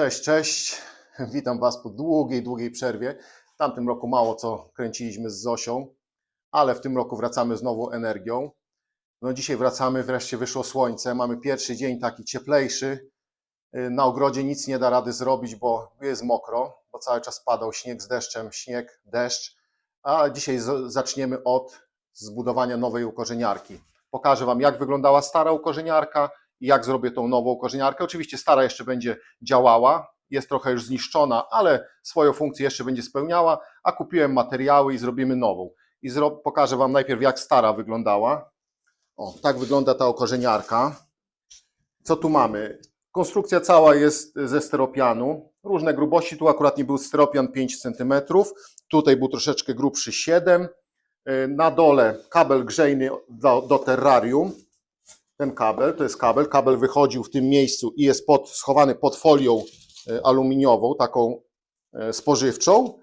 Cześć, cześć. Witam Was po długiej, długiej przerwie. W tamtym roku mało co kręciliśmy z Zosią, ale w tym roku wracamy z nową energią. No dzisiaj wracamy, wreszcie wyszło słońce. Mamy pierwszy dzień taki cieplejszy. Y, Na ogrodzie nic nie da rady zrobić, bo jest mokro, bo cały czas padał śnieg z deszczem, śnieg, deszcz. A dzisiaj zaczniemy od zbudowania nowej ukorzeniarki. Pokażę Wam, jak wyglądała stara ukorzeniarka jak zrobię tą nową korzeniarkę. Oczywiście stara jeszcze będzie działała, jest trochę już zniszczona, ale swoją funkcję jeszcze będzie spełniała, a kupiłem materiały i zrobimy nową. I pokażę Wam najpierw, jak stara wyglądała. O, tak wygląda ta okorzeniarka. Co tu mamy? Konstrukcja cała jest ze steropianu. Różne grubości. Tu akurat nie był steropian 5 cm. Tutaj był troszeczkę grubszy 7 Y, Na dole kabel grzejny do, do terrarium ten kabel, to jest kabel, kabel wychodził w tym miejscu i jest pod, schowany pod folią e, aluminiową, taką e, spożywczą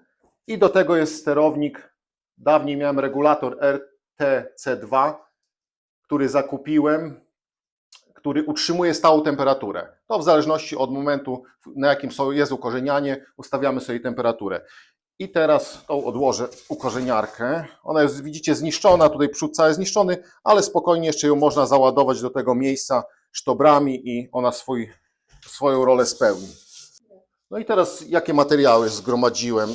i do tego jest sterownik, dawniej miałem regulator RTC2, który zakupiłem, który utrzymuje stałą temperaturę. To w zależności od momentu, na jakim jest ukorzenianie, ustawiamy sobie temperaturę. I teraz tą odłożę ukorzeniarkę. Ona jest, widzicie, zniszczona, tutaj przód cały zniszczony, ale spokojnie jeszcze ją można załadować do tego miejsca sztobrami i ona swój, swoją rolę spełni. No i teraz jakie materiały zgromadziłem?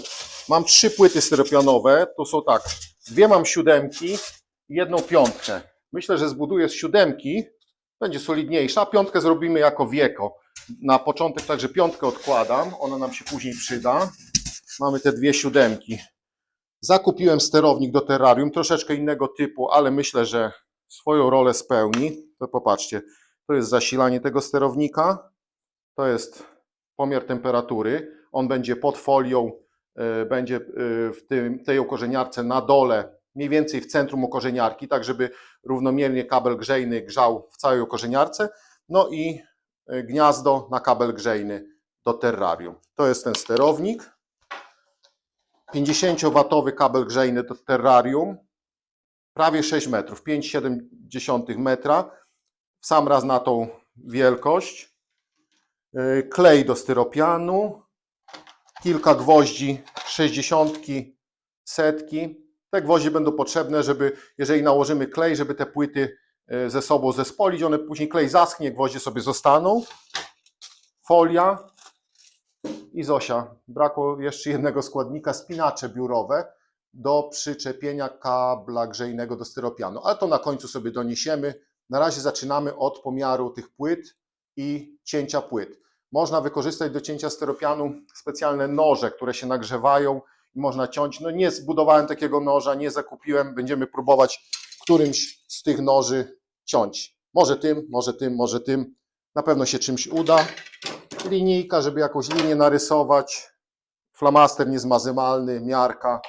Mam trzy płyty styropianowe, to są tak, dwie mam siódemki i jedną piątkę. Myślę, że zbuduję z siódemki, będzie solidniejsza, piątkę zrobimy jako wieko. Na początek także piątkę odkładam, ona nam się później przyda. Mamy te dwie siódemki. Zakupiłem sterownik do terrarium, troszeczkę innego typu, ale myślę, że swoją rolę spełni. To popatrzcie, to jest zasilanie tego sterownika, to jest pomiar temperatury. On będzie pod folią, y, będzie y, w tym, tej okorzeniarce na dole, mniej więcej w centrum okorzeniarki, tak żeby równomiernie kabel grzejny grzał w całej okorzeniarce. No i y, gniazdo na kabel grzejny do terrarium. To jest ten sterownik. 50-watowy kabel grzejny do terrarium, prawie 6 metrów, 5,7 metra, w sam raz na tą wielkość. Yy, Klej do styropianu, kilka gwoździ 60, setki. Te gwoździe będą potrzebne, żeby jeżeli nałożymy klej, żeby te płyty yy, ze sobą zespolić, one później klej zaschnie, gwoździe sobie zostaną. Folia, i Zosia. Brakło jeszcze jednego składnika, spinacze biurowe do przyczepienia kabla grzejnego do styropianu. Ale to na końcu sobie doniesiemy. Na razie zaczynamy od pomiaru tych płyt i cięcia płyt. Można wykorzystać do cięcia styropianu specjalne noże, które się nagrzewają i można ciąć. No nie zbudowałem takiego noża, nie zakupiłem. Będziemy próbować którymś z tych noży ciąć. Może tym, może tym, może tym. Na pewno się czymś uda linijka, żeby jakąś linię narysować, flamaster niezmazywalny, miarka,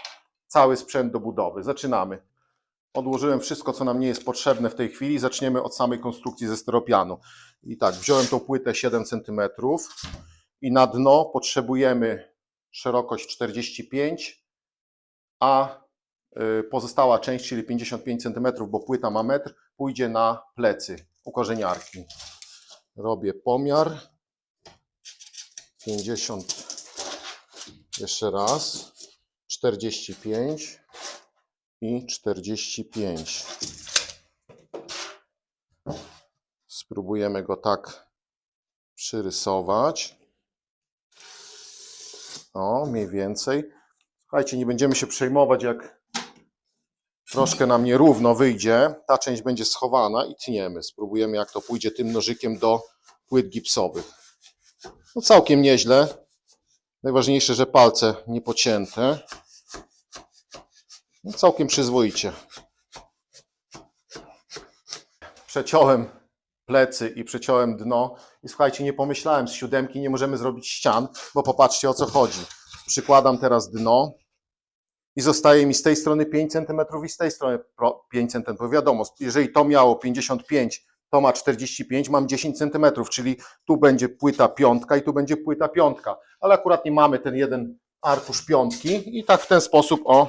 cały sprzęt do budowy. Zaczynamy. Odłożyłem wszystko, co nam nie jest potrzebne w tej chwili. Zaczniemy od samej konstrukcji ze styropianu. I tak, wziąłem tą płytę 7 cm i na dno potrzebujemy szerokość 45, a y, pozostała część, czyli 55 cm, bo płyta ma metr, pójdzie na plecy ukorzeniarki. Robię pomiar. 50 jeszcze raz. 45 i 45 spróbujemy go tak przyrysować. O mniej więcej. Słuchajcie nie będziemy się przejmować jak troszkę nam nierówno wyjdzie. Ta część będzie schowana i tniemy. Spróbujemy jak to pójdzie tym nożykiem do płyt gipsowych no całkiem nieźle. Najważniejsze, że palce nie pocięte. No całkiem przyzwoicie. Przeciąłem plecy i przeciąłem dno. I słuchajcie, nie pomyślałem z siódemki, nie możemy zrobić ścian, bo popatrzcie o co chodzi. Przykładam teraz dno i zostaje mi z tej strony 5 cm i z tej strony pro- 5 cm. Wiadomo, jeżeli to miało 55, to ma 45, mam 10 cm, czyli tu będzie płyta piątka i tu będzie płyta piątka, ale akurat nie mamy ten jeden arkusz piątki i tak w ten sposób o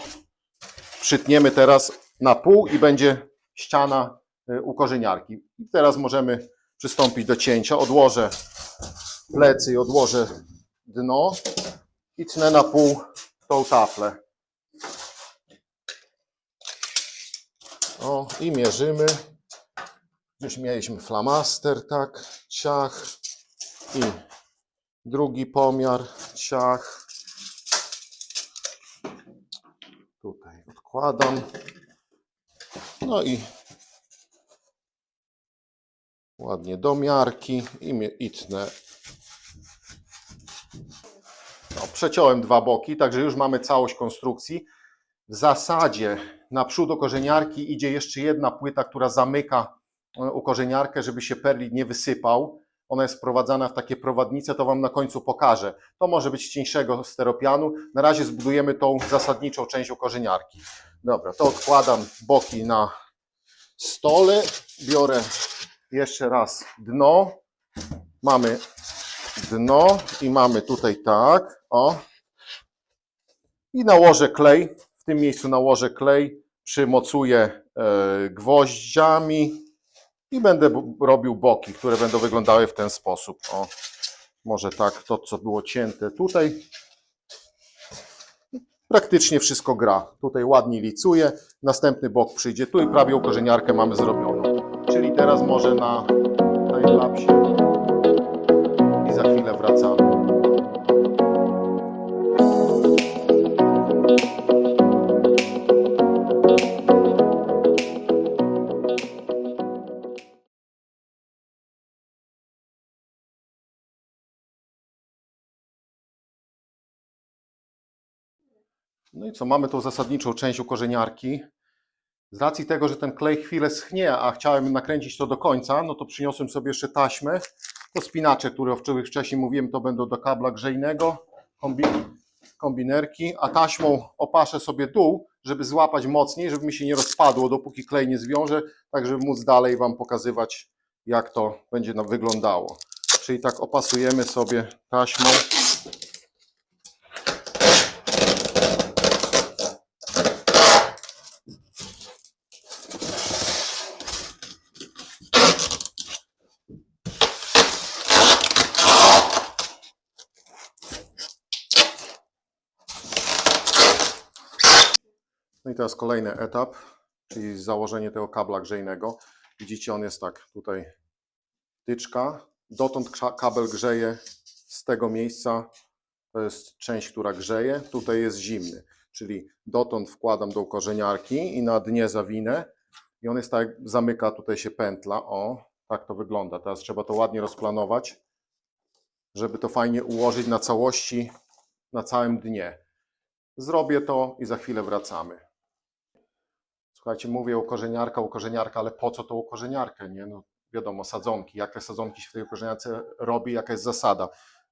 przytniemy teraz na pół i będzie ściana y, ukorzeniarki. I teraz możemy przystąpić do cięcia. Odłożę plecy i odłożę dno i tnę na pół tą taflę. O, i mierzymy. Już mieliśmy flamaster, tak, ciach i drugi pomiar, ciach. Tutaj odkładam. No i ładnie do miarki i, i. No, przeciąłem dwa boki, także już mamy całość konstrukcji. W zasadzie na przód korzeniarki idzie jeszcze jedna płyta, która zamyka ukorzeniarkę, żeby się perlit nie wysypał. Ona jest wprowadzana w takie prowadnice, to Wam na końcu pokażę. To może być cieńszego steropianu. Na razie zbudujemy tą zasadniczą część ukorzeniarki. Dobra, to odkładam boki na stole. Biorę jeszcze raz dno. Mamy dno i mamy tutaj tak, o. I nałożę klej. W tym miejscu nałożę klej, przymocuję e, gwoździami i będę robił boki, które będą wyglądały w ten sposób. O, może tak, to co było cięte tutaj. Praktycznie wszystko gra. Tutaj ładnie licuje. Następny bok przyjdzie tu i prawie ukorzeniarkę mamy zrobioną. Czyli teraz może na timelapsie i No i co, mamy tą zasadniczą część ukorzeniarki. Z racji tego, że ten klej chwilę schnie, a chciałem nakręcić to do końca, no to przyniosłem sobie jeszcze taśmę. To spinacze, które o których wcześniej mówiłem, to będą do kabla grzejnego, kombi kombinerki, a taśmą opaszę sobie dół, żeby złapać mocniej, żeby mi się nie rozpadło, dopóki klej nie zwiąże, tak żeby móc dalej Wam pokazywać, jak to będzie wyglądało. Czyli tak opasujemy sobie taśmą. No i teraz kolejny etap, czyli założenie tego kabla grzejnego. Widzicie, on jest tak, tutaj wtyczka, dotąd kabel grzeje z tego miejsca, to jest część, która grzeje, tutaj jest zimny, czyli dotąd wkładam do ukorzeniarki i na dnie zawinę i on jest tak, zamyka, tutaj się pętla, o, tak to wygląda. Teraz trzeba to ładnie rozplanować, żeby to fajnie ułożyć na całości, na całym dnie. Zrobię to i za chwilę wracamy. Słuchajcie, mówię ukorzeniarka, ukorzeniarka, ale po co to ukorzeniarkę, nie? No wiadomo, sadzonki, jakie sadzonki się w tej ukorzeniarce robi, jaka jest zasada.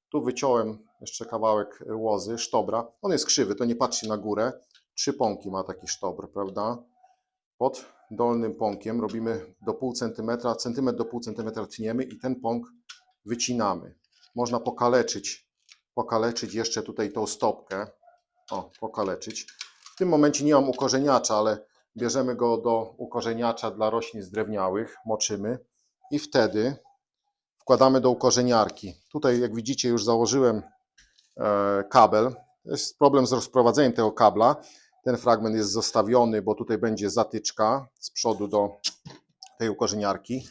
Tu wyciąłem jeszcze kawałek łozy, sztobra. On jest krzywy, to nie patrzcie na górę. Trzy pąki ma taki sztobr, prawda? Pod dolnym pąkiem robimy do pół centymetra, centymetr do pół centymetra tniemy i ten pąk wycinamy. Można pokaleczyć, pokaleczyć jeszcze tutaj tą stopkę. O, pokaleczyć. W tym momencie nie mam ukorzeniacza, ale bierzemy go do ukorzeniacza dla roślin zdrewniałych, moczymy i wtedy wkładamy do ukorzeniarki. Tutaj, jak widzicie, już założyłem e, kabel. Jest problem z rozprowadzeniem tego kabla. Ten fragment jest zostawiony, bo tutaj będzie zatyczka z przodu do tej ukorzeniarki.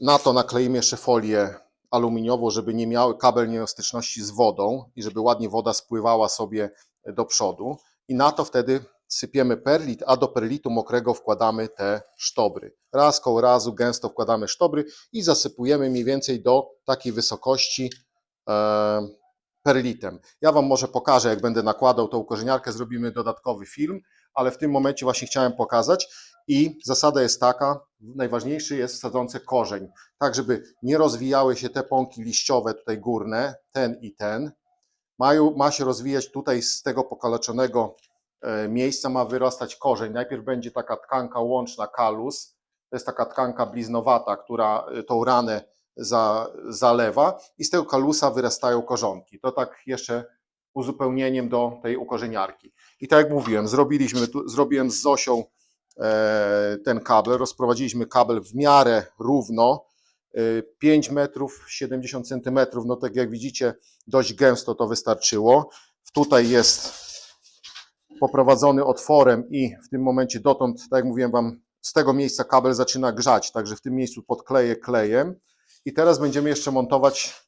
Na to nakleimy jeszcze folię aluminiową, żeby nie miały kabel nie miał styczności z wodą i żeby ładnie woda spływała sobie do przodu. I na to wtedy sypiemy perlit, a do perlitu mokrego wkładamy te sztobry. Raz koło razu gęsto wkładamy sztobry i zasypujemy mniej więcej do takiej wysokości e, perlitem. Ja Wam może pokażę, jak będę nakładał tą korzeniarkę, zrobimy dodatkowy film, ale w tym momencie właśnie chciałem pokazać i zasada jest taka, najważniejszy jest wsadzący korzeń, tak żeby nie rozwijały się te pąki liściowe tutaj górne, ten i ten. Ma się rozwijać tutaj z tego pokaleczonego miejsca ma wyrastać korzeń. Najpierw będzie taka tkanka łączna kalus, to jest taka tkanka bliznowata, która e, tą ranę za, zalewa i z tego kalusa wyrastają korzonki. To tak jeszcze uzupełnieniem do tej ukorzeniarki. I tak jak mówiłem, zrobiliśmy tu, zrobiłem z Zosią e, ten kabel, rozprowadziliśmy kabel w miarę równo, y, 5 metrów 70 centymetrów. No tak jak widzicie, dość gęsto to wystarczyło. Tutaj jest poprowadzony otworem i w tym momencie dotąd, tak jak mówiłem Wam, z tego miejsca kabel zaczyna grzać, także w tym miejscu podkleję klejem i teraz będziemy jeszcze montować,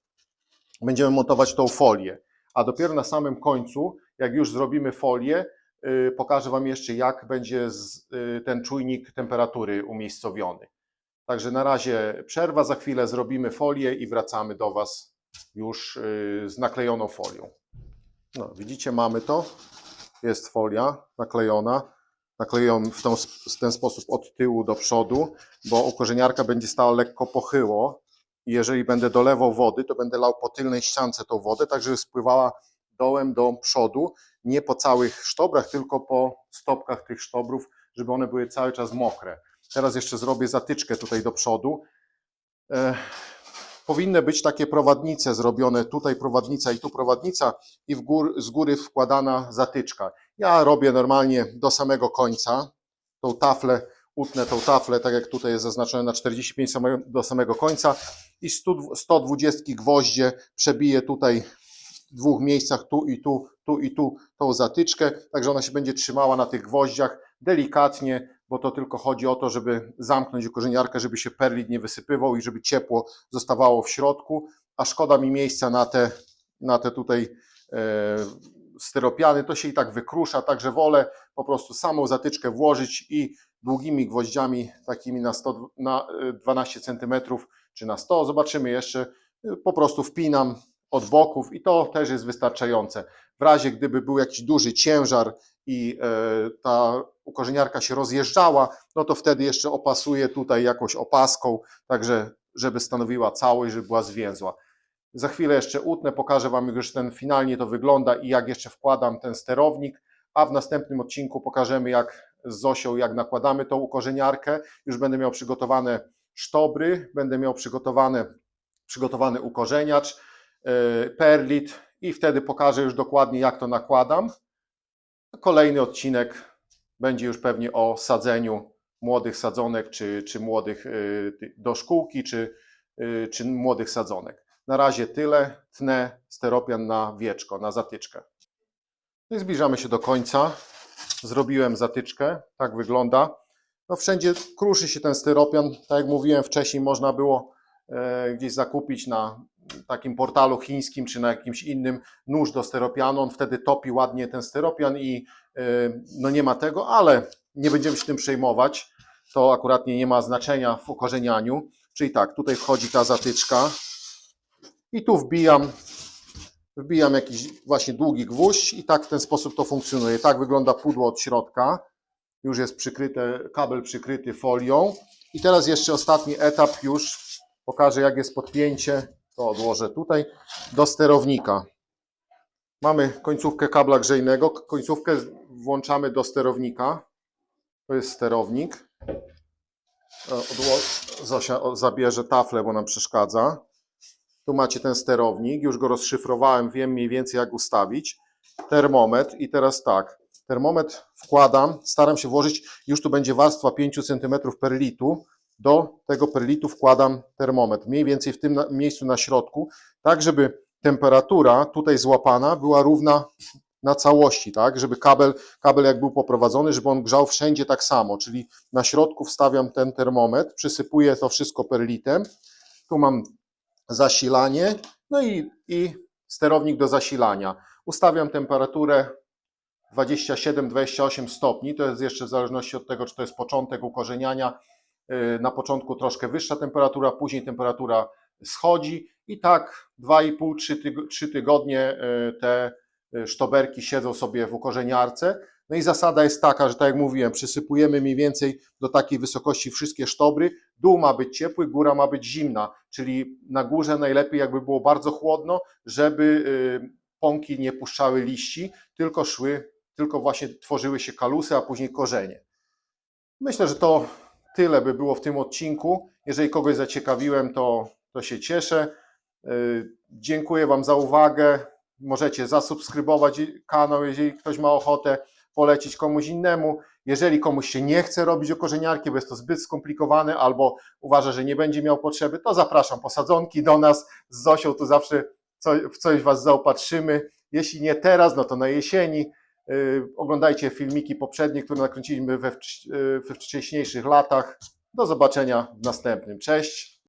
będziemy montować tą folię, a dopiero na samym końcu, jak już zrobimy folię, yy, pokażę Wam jeszcze jak będzie yy, ten czujnik temperatury umiejscowiony. Także na razie przerwa, za chwilę zrobimy folię i wracamy do Was już yy, z naklejoną folią. No, widzicie, mamy to. Jest folia naklejona. Nakleję w, tą, w ten sposób od tyłu do przodu, bo ukorzeniarka będzie stała lekko pochyło. I jeżeli będę dolewał wody, to będę lał po tylnej ściance tą wodę, tak żeby spływała dołem do przodu, nie po całych sztobrach, tylko po stopkach tych sztobrów, żeby one były cały czas mokre. Teraz jeszcze zrobię zatyczkę tutaj do przodu. Powinny być takie prowadnice zrobione, tutaj prowadnica i tu prowadnica i gór, z góry wkładana zatyczka. Ja robię normalnie do samego końca tą taflę, utnę tą taflę, tak jak tutaj jest zaznaczone na 45 same- do samego końca i 100, 120 gwoździe przebiję tutaj w dwóch miejscach, tu i tu, tu i tu tą zatyczkę, także ona się będzie trzymała na tych gwoździach delikatnie, bo to tylko chodzi o to, żeby zamknąć ukorzeniarkę, żeby się perlit nie wysypywał i żeby ciepło zostawało w środku, a szkoda mi miejsca na te, na te tutaj e, styropiany, to się i tak wykrusza, także wolę po prostu samą zatyczkę włożyć i długimi gwoździami takimi na, 100, na e, 12 cm czy na 100, zobaczymy jeszcze, e, po prostu wpinam od boków i to też jest wystarczające. W razie gdyby był jakiś duży ciężar i e, ta ukorzeniarka się rozjeżdżała, no to wtedy jeszcze opasuję tutaj jakąś opaską, także żeby stanowiła całość, żeby była zwięzła. Za chwilę jeszcze utnę, pokażę Wam jak już ten finalnie to wygląda i jak jeszcze wkładam ten sterownik, a w następnym odcinku pokażemy jak z Zosią, jak nakładamy tą ukorzeniarkę. Już będę miał przygotowane sztobry, będę miał przygotowane, przygotowany ukorzeniacz, perlit i wtedy pokażę już dokładnie jak to nakładam. Kolejny odcinek będzie już pewnie o sadzeniu młodych sadzonek, czy, czy młodych ty- do szkółki, czy, yy, czy młodych sadzonek. Na razie tyle. Tnę steropian na wieczko, na zatyczkę. No i zbliżamy się do końca. Zrobiłem zatyczkę. Tak wygląda. No wszędzie kruszy się ten styropian. Tak jak mówiłem wcześniej, można było e, gdzieś zakupić na takim portalu chińskim czy na jakimś innym nóż do styropianu. On wtedy topi ładnie ten styropian i e, no nie ma tego, ale nie będziemy się tym przejmować. To akurat nie, nie ma znaczenia w ukorzenianiu. Czyli tak, tutaj wchodzi ta zatyczka i tu wbijam, wbijam jakiś właśnie długi gwóźdź i tak w ten sposób to funkcjonuje. Tak wygląda pudło od środka. Już jest przykryte, kabel przykryty folią. I teraz jeszcze ostatni etap już pokażę jak jest podpięcie. To odłożę tutaj do sterownika. Mamy końcówkę kabla grzejnego. Końcówkę włączamy do sterownika. To jest sterownik. E, Odło- Zosia zabierze taflę, bo nam przeszkadza. Tu macie ten sterownik, już go rozszyfrowałem, wiem mniej więcej jak ustawić. Termometr i teraz tak, termometr wkładam, staram się włożyć, już tu będzie warstwa 5 cm perlitu, do tego perlitu wkładam termometr, mniej więcej w tym miejscu na środku, tak żeby temperatura tutaj złapana była równa na całości, tak, żeby kabel, kabel jak był poprowadzony, żeby on grzał wszędzie tak samo, czyli na środku wstawiam ten termometr, przysypuję to wszystko perlitem, tu mam zasilanie, no i, i sterownik do zasilania. Ustawiam temperaturę 27-28 stopni, to jest jeszcze w zależności od tego, czy to jest początek ukorzeniania. Yy, Na początku troszkę wyższa temperatura, później temperatura schodzi i tak 2,5-3 tygodnie yy, te yy, sztoberki siedzą sobie w ukorzeniarce. No i zasada jest taka, że tak jak mówiłem, przysypujemy mniej więcej do takiej wysokości wszystkie sztobry. Dół ma być ciepły, góra ma być zimna, czyli na górze najlepiej jakby było bardzo chłodno, żeby y, pąki nie puszczały liści, tylko szły, tylko właśnie tworzyły się kalusy, a później korzenie. Myślę, że to tyle by było w tym odcinku. Jeżeli kogoś zaciekawiłem, to, to się cieszę. Y, dziękuję Wam za uwagę. Możecie zasubskrybować kanał, jeżeli ktoś ma ochotę, polecić komuś innemu. Jeżeli komuś się nie chce robić okorzeniarki, bo jest to zbyt skomplikowane, albo uważa, że nie będzie miał potrzeby, to zapraszam posadzonki do nas. Z Zosią tu zawsze w coś Was zaopatrzymy. Jeśli nie teraz, no to na jesieni. Y, oglądajcie filmiki poprzednie, które nakręciliśmy we, y, we wcześniejszych latach. Do zobaczenia w następnym. Cześć!